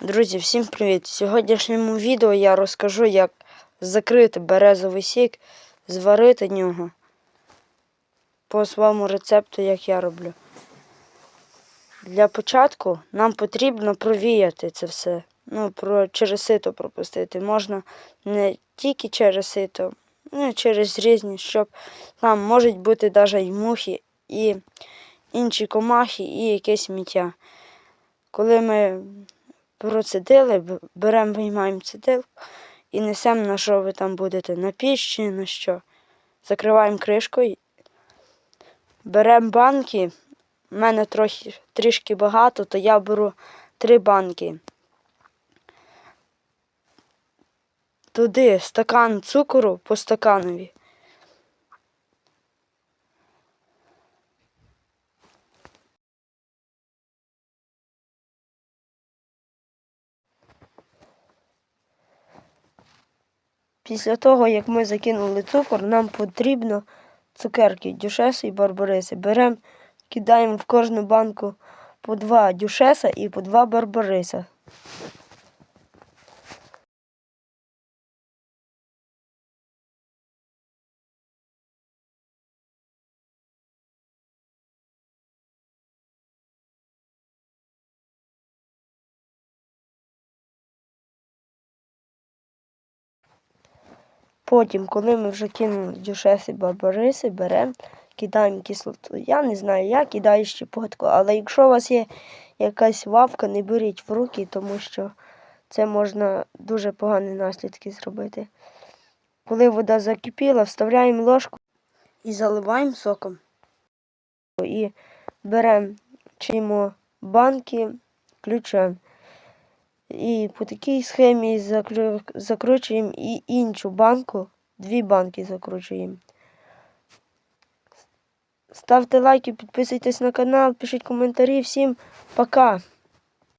Друзі, всім привіт! В сьогоднішньому відео я розкажу, як закрити березовий сік, зварити нього по своєму рецепту, як я роблю. Для початку нам потрібно провіяти це все. Ну, про, через сито пропустити. Можна не тільки через сито, ну через різні, щоб там можуть бути навіть і мухи, і інші комахи, і якесь сміття. Коли ми процедили, б- беремо, виймаємо цедил і несемо на що ви там будете, на піч на що. Закриваємо кришкою, беремо банки. У мене трохи трішки багато, то я беру три банки. Туди стакан цукру по стаканові. Після того, як ми закинули цукор, нам потрібно цукерки, дюшеси і барбариси. Беремо, кидаємо в кожну банку по два дюшеса і по два барбариса. Потім, коли ми вже кинули дюшеси барбариси, беремо, кидаємо кислоту. Я не знаю, я кидаю щепотку, але якщо у вас є якась вавка, не беріть в руки, тому що це можна дуже погані наслідки зробити. Коли вода закипіла, вставляємо ложку і заливаємо соком. І беремо чимо банки ключем. І по такій схемі закру... закручуємо і іншу банку, дві банки закручуємо. Ставте лайки, підписуйтесь на канал, пишіть коментарі. Всім пока!